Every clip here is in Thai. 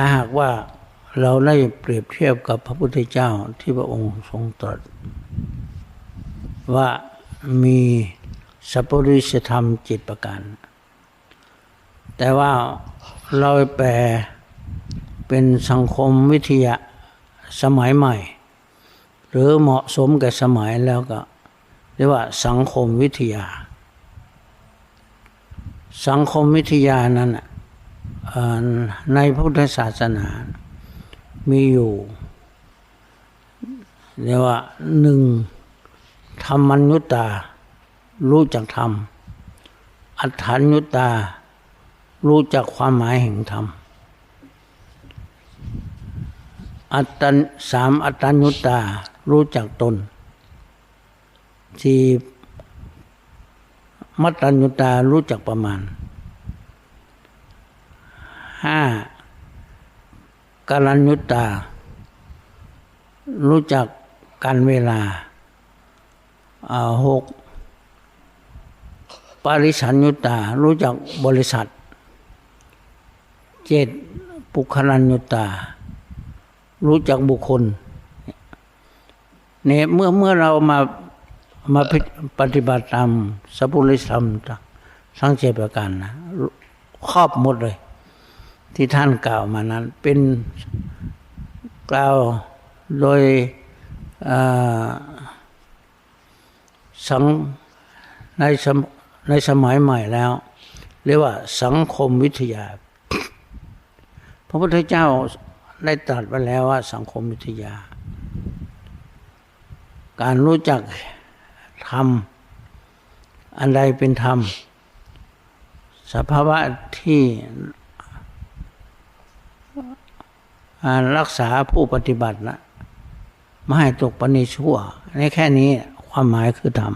ถ้าหากว่าเราได้เปรียบเทียบกับพระพุทธเจ้าที่พระองค์ทรงตรัสว่ามีสัพปริสธรรมจิตประการแต่ว่าเราแปลเป็นสังคมวิทยาสมัยใหม่ หรือเหมาะสมกับสมัยแล้วก็ เรียกว่าสังคมวิทยา สังคมวิทยานั้น ในพุทธศาสนา มีอยู่เรียกว่าหนึ่งธรรมัญญุตา รู้จักธรรม อัฏฐานุตา รู้จักความหมายแห่งธรรมอัตตันสามอัตตัญญุตา รู้จักตนสี่มัตตัญญุตารู้จักประมาณ ห้ากาลัญญุตา รู้จักการเวลาหกปริสัญญุตา รู้จักบริษัทเจ็ดปุคลัญญุตา รู้จักบุคคลเนี่ยเมื่อเมื่อเรามามาปฏิบัติตามสัพพุริธรรมทั้งเจ็ประการนะครอบหมดเลย ที่ท่านกล่าวมานั้น เป็นกล่าวโดยสังในสมในสมัยใหม่แล้ว เรียกว่าสังคมวิทยา พระพุทธเจ้าได้ตรัสไว้แล้วว่าสังคมวิทยา การรู้จักธรรม อันใดเป็นธรรม สภาวะที่ รักษาผู้ปฏิบัตินะไม่ให้ตกปณิชั่วในแค่นี้ความหมายคือธรรม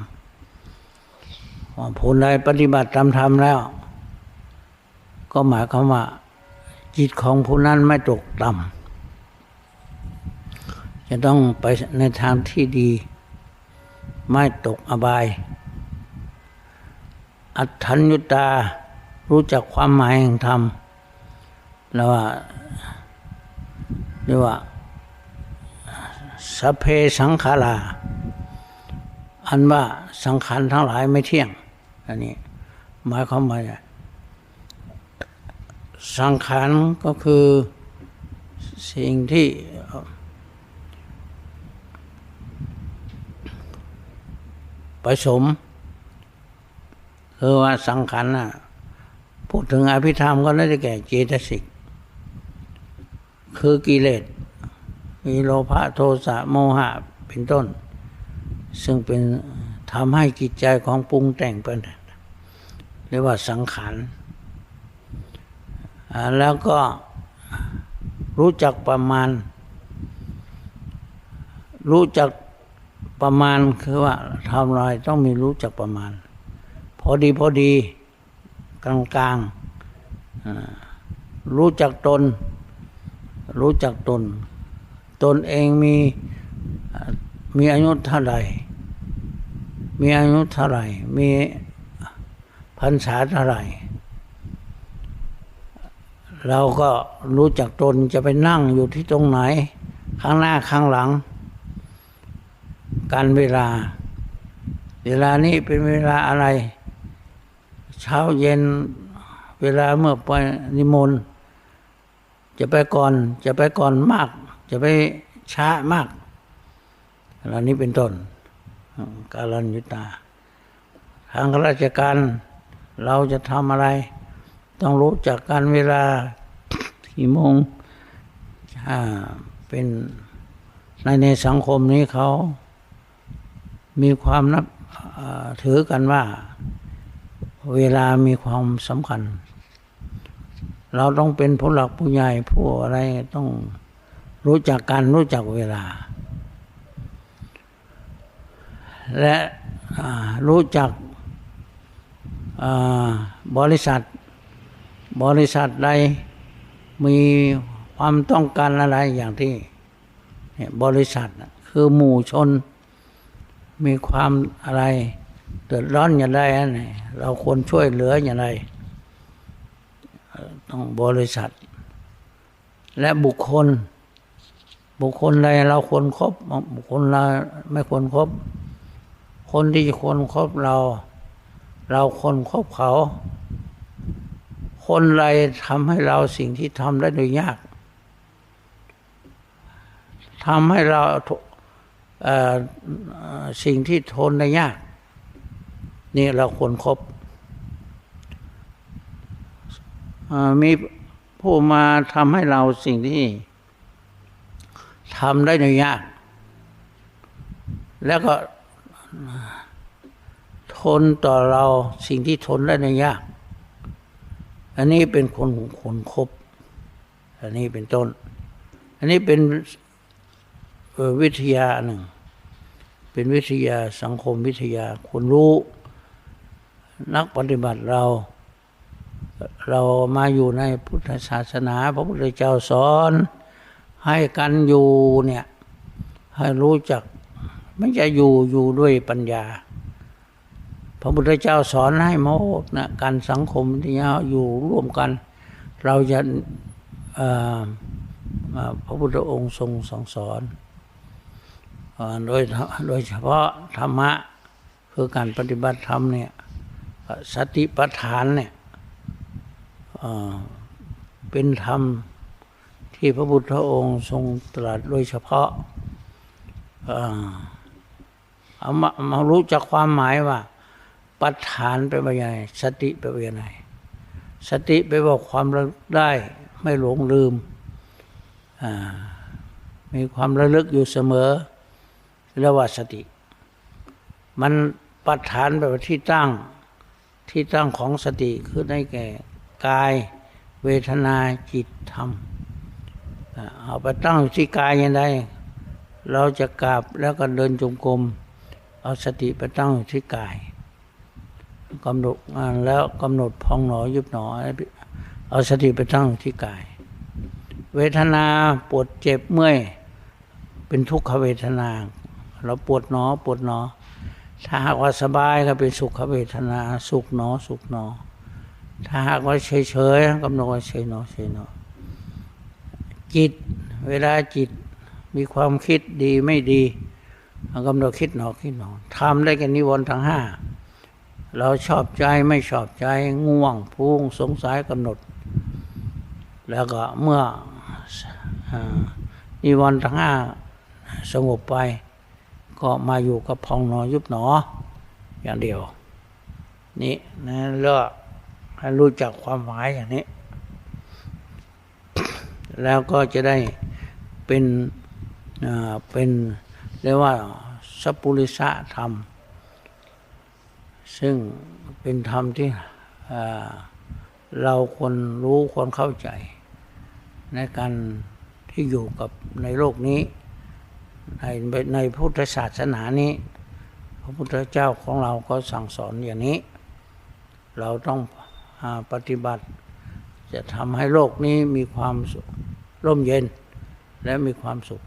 ผู้ใดปฏิบัติตามธรรมแล้ว ก็หมายความว่า จิตของผู้นั้นไม่ตกต่ำจะต้องไปในทางที่ดี ไม่ตกอบาย อัตถัญญุตารู้จักความหมายแห่งธรรมแล้วว่า เรียกว่าสเพสังขาราอันว่าสังขารทั้งหลายไม่เที่ยงอันนี้หมายความว่าสังขารก็คือสิ่งที่ผสมคือว่าสังขารนะพูดถึงอภิธรรมก็น่าจะแก่เจตสิก คือกิเลสมีโลภะโทสะโมหะเป็นต้น ซึ่งเป็นทำให้จิตใจของปรุงแต่งเป็นเรียกว่าสังขารแล้วก็รู้จักประมาณ รู้จักประมาณคือว่าทำอะไรต้องมีรู้จักประมาณ พอดีพอดีกลางกลางรู้จักตน รู้จักตน ตนเองมีมีอายุเท่าไหร่ มีอายุเท่าไหร่ มีพรรษาเท่าไหร่ เราก็รู้จักตนจะไปนั่งอยู่ที่ตรงไหน ข้างหน้าข้างหลัง การเวลา เวลานี้เป็นเวลาอะไร เช้าเย็นเวลาเมื่อไปนิมนต์ จะไปก่อนจะไปก่อนมาก จะไปช้ามากเหล่านี้เป็นต้นการันยุตา ทางราชการเราจะทำอะไร ต้องรู้จักการเวลากี่โมงเป็นในในสังคมนี้เขา มีความนับถือกันว่า เวลามีความสำคัญ เราต้องเป็นผู้หลักผู้ใหญ่ผู้อะไรต้องรู้จักการรู้จักเวลา และรู้จักบริษัท บริษัทใดมีความต้องการอะไรอย่างที่บริษัทคือหมู่ชน มีความอะไรเดือดร้อนอย่างไรเราควรช่วยเหลืออย่างไร ต้องบริษัท และบุคคล บุคคลใดเราควรครบบุคคลเราไม่ควรครบคนที่ควรครบเรา เราควรครบเขา คนใดทำให้เราสิ่งที่ทำได้โดยยากทำให้เราสิ่งที่ทนได้ยาก นี่เราควรครบ มีผู้มาทำให้เราสิ่งที่ทำได้ในยาก แล้วก็ทนต่อเราสิ่งที่ทนได้ในยาก อันนี้เป็นคนคนครบอันนี้เป็นต้น อันนี้เป็นวิทยาหนึ่ง เป็นวิทยาสังคมวิทยาคนรู้ นักปฏิบัติเรา เรามาอยู่ในพุทธศาสนา พระพุทธเจ้าสอน ให้กันอยู่เนี่ยให้รู้จักไม่จะอยู่อยู่ด้วยปัญญา พระพุทธเจ้าสอนให้โมกนะการสังคมที่อยู่ร่วมกัน เราจะพระพุทธองค์ทรงสองสอนโดยโดยเฉพาะธรรมะคือการปฏิบัติธรรมเนี่ยสติปัฏฐานเนี่ย เป็นธรรมที่พระพุทธองค์ทรงตรัสโดยเฉพาะเอามามารู้จักความหมายว่า ปัฏฐานไปว่ายังไงสติไปว่ายังไงสติไปบอกความระลึกได้ไม่หลงลืม มีความระลึกอยู่เสมอเรียกว่าสติ มันปัฏฐานแบบที่ตั้งที่ตั้งของสติคือได้แก่ กาย เวทนาจิตธรรมเอาไปตั้งที่กายยังไงเราจะกราบแล้วก็เดินจงกรมเอาสติไปตั้งที่กายกำหนดแล้วกำหนดพองหนอยุบหนอ เอาสติไปตั้งที่กาย เวทนาปวดเจ็บเมื่อยเป็นทุกขเวทนา เราปวดหนอปวดหนอถ้าหากว่าสบายก็เป็นสุขเวทนา สุขหนอ สุขหนอ ถ้าหากว่าเฉยๆกำหนดเฉยเนาะเฉยเนาะจิต เวลาจิตมีความคิดดีไม่ดีกำหนดคิดหนอคิดหนอทำได้กันนิวรณ์ทั้งห้าเราชอบใจไม่ชอบใจง่วงพุ่งสงสัยกำหนด แล้วก็เมื่อนิวรณ์ทั้งห้าสงบไป ก็มาอยู่กับพองหนอยุบหนออย่างเดียว นี่นะเลือก ให้รู้จักความหมายอย่างนี้ แล้วก็จะได้เป็นเป็นเรียกว่าสัพปุริสะธรรม ซึ่งเป็นธรรมที่เราควรรู้ควรเข้าใจ ในการที่อยู่กับในโลกนี้ ในในพุทธศาสนานี้ พระพุทธเจ้าของเราก็สั่งสอนอย่างนี้ เราต้อง ปฏิบัติ จะทำให้โลกนี้มีความร่มเย็นและมีความสุข